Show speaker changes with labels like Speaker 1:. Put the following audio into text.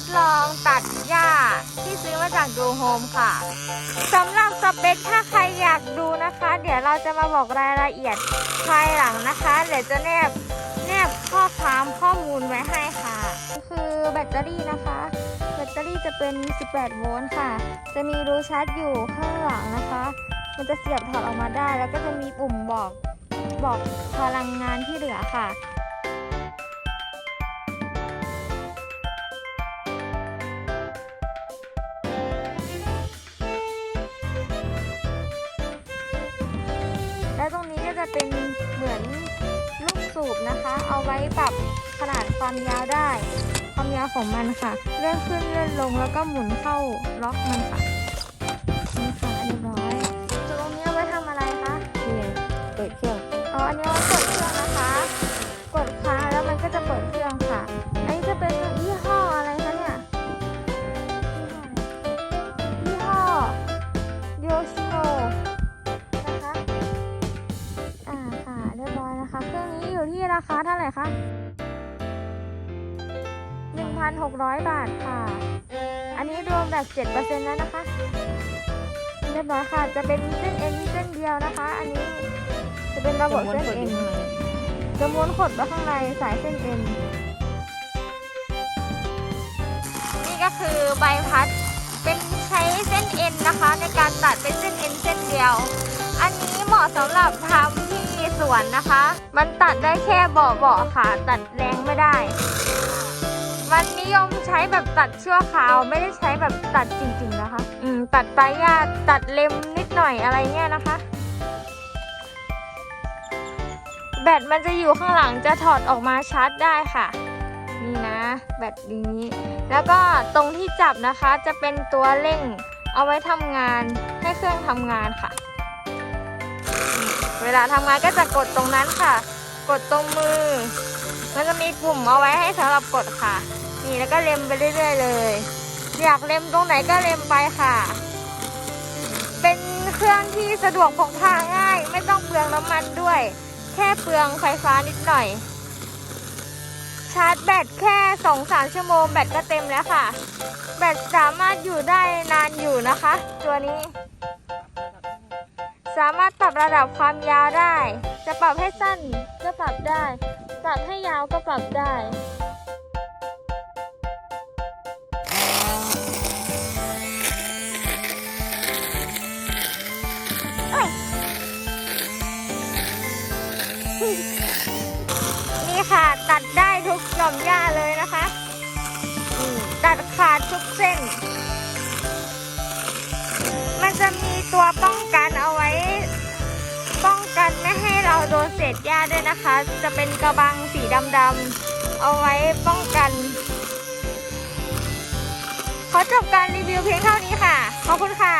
Speaker 1: ดลองตัดหญ้าที่ซื้อมาจากดูโฮมค่ะสำหรับสเปคถ้าใครอยากดูนะคะ เดี๋ยวเราจะมาบอกรายละเอียดภายหลังนะคะ เดี๋ยวจะแนบแนบข้อความข้อมูลไว้ให้ค่ะ คือแบตเตอรี่นะคะ แบตเตอรี่จะเป็น 18 โวลต์ค่ะ จะมีรูชาร์จอยู่ข้างหลังนะคะ มันจะเสียบถอดออกมาได้ แล้วก็จะมีปุ่มบอกบอกพลังงานที่เหลือค่ะ เป็นเหมือนลูกสูบนะคะ เอาไว้ปรับขนาดความยาวได้ ความยาวของมันค่ะ เลื่อนขึ้นเลื่อนลงแล้วก็หมุนเข้าล็อกมันค่ะ นะคะ
Speaker 2: เครื่อง
Speaker 1: นี้อยู่ที่ราคาเท่าไหร่คะ 1,600 บาทค่ะ อันนี้รวมแบบ 7%แล้วนะคะ เรียบร้อยค่ะ จะเป็นเส้นเอ็นเส้นเดียวนะคะ อันนี้จะเป็นระบบเส้นเอ็นจะม้วนขดไว้ข้างในสายเส้นเอ็นนี่ก็คือใบพัดเป็นใช้เส้นเอ็นนะคะ ในการตัดเป็นเส้นเอ็นเส้นเดียว อันนี้เหมาะสำหรับทำ สวนนะคะ มันตัดได้แค่เบาๆค่ะ ตัดแรงไม่ได้ มันนิยมใช้แบบตัดชั่วคราวไม่ได้ใช้แบบตัดจริงๆนะคะ อืมตัดปลายหญ้าตัดเล็มนิดหน่อยอะไรเงี้ยนะคะ แบตมันจะอยู่ข้างหลังจะถอดออกมาชาร์จได้ค่ะ นี่นะแบตนี้ แล้วก็ตรงที่จับนะคะจะเป็นตัวเร่ง เอาไว้ทำงานให้เครื่องทำงานค่ะ วลาทำงานก็จะกดตรงนั้นค่ะ กดตรงมือ มันจะมีปุ่มเอาไว้ให้สำหรับกดค่ะ นี่แล้วก็เล็มไปเรื่อย ๆ เลย อยากเล็มตรงไหนก็เล็มไปค่ะ เป็นเครื่องที่สะดวกพกพาง่าย ไม่ต้องเปลืองน้ำมันด้วย แค่เปลืองไฟฟ้านิดหน่อย ชาร์จแบตแค่2-3ชั่วโมงแบตก็เต็มแล้วค่ะ แบตสามารถอยู่ได้นานอยู่นะคะ ตัวนี้ สามารถปรับระดับความยาวได้ จะปรับให้สั้นก็ปรับได้ ปรับให้ยาวก็ปรับได้นี่ค่ะตัดได้ทุกหย่อมหญ้าเลยนะคะ ตัดขาดทุกเส้น มันจะมี ษหญ้าด้วยนะคะ จะเป็นกระบังสีดำๆ เอาไว้ป้องกัน ขอจบการรีวิวเพียงเท่านี้ค่ะ ขอบคุณค่ะ